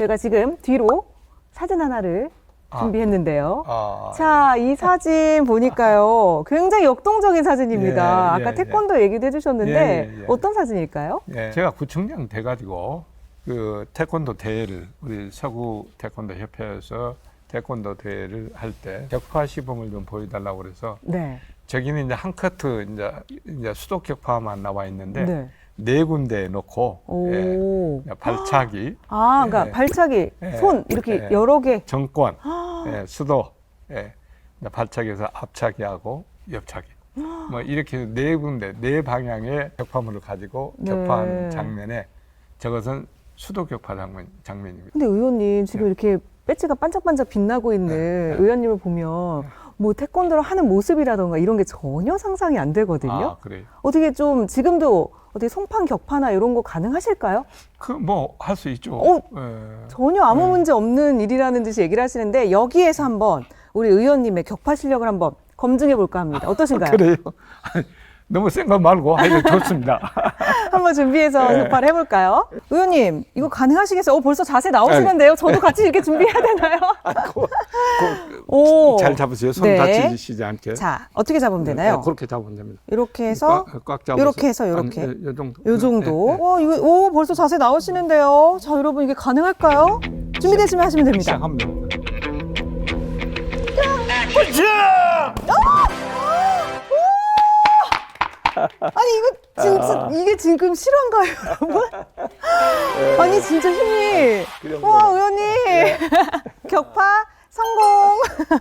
제가 지금 뒤로 사진 하나를 아. 준비했는데요. 아, 자, 이 사진 보니까요. 굉장히 역동적인 사진입니다. 예, 예, 아까 예. 태권도 얘기도 해주셨는데 예, 예, 예. 어떤 사진일까요? 예. 제가 구청장 돼가지고 그 태권도 대회를 우리 서구 태권도 협회에서 태권도 대회를 할 때 격파 시범을 좀 보여달라고 그래서 네. 저기는 이제 한 커트 이제 이제 수도 격파만 나와 있는데 네, 네. 군데 놓고 예, 오. 발차기, 아, 그러니까 예. 발차기, 예. 손 이렇게 예. 여러 개. 정권, 예, 수도, 예, 발차기에서 앞차기하고 옆차기. 뭐 이렇게 네 군데 네 방향의 격파물을 가지고 네. 격파하는 장면에 저것은 수도 격파 장면 장면입니다. 근데 의원님 지금 이렇게 배지가 반짝반짝 빛나고 있는 네. 의원님을 보면 뭐 태권도를 하는 모습이라던가 이런 게 전혀 상상이 안 되거든요. 아 그래요. 어떻게 좀 지금도 어떻게 송판 격파나 이런 거 가능하실까요? 그 뭐 할 수 있죠. 어? 예. 전혀 아무 네. 문제 없는 일이라는 듯이 얘기를 하시는데 여기에서 한번 우리 의원님의 격파 실력을 한번 검증해 볼까 합니다. 어떠신가요? 그래요. 너무 센 거 말고 하여튼 좋습니다. 한번 준비해서 네. 격파를 해볼까요? 의원님 이거 가능하시겠어요? 어, 벌써 자세 나오시는데요. 저도 같이 이렇게 준비해야 되나요? 그, 그, 오. 잘 잡으세요. 손 네. 다치시지 않게. 자 어떻게 잡으면 되나요? 네, 그렇게 잡으면 됩니다. 이렇게 해서 꽉, 꽉 잡아서 이렇게 해서 이렇게. 한, 요 정도. 요 정도. 네, 네. 와, 이거, 오, 벌써 자세 나오시는데요. 자, 여러분, 이게 가능할까요? 준비되시면 하시면 됩니다. 시작하면 됩니다. 아니, 이거 진짜, 이게 지금 실화인가요, 여러분? 아니, 진짜 힘이. 와, 의원님. 격파 성공.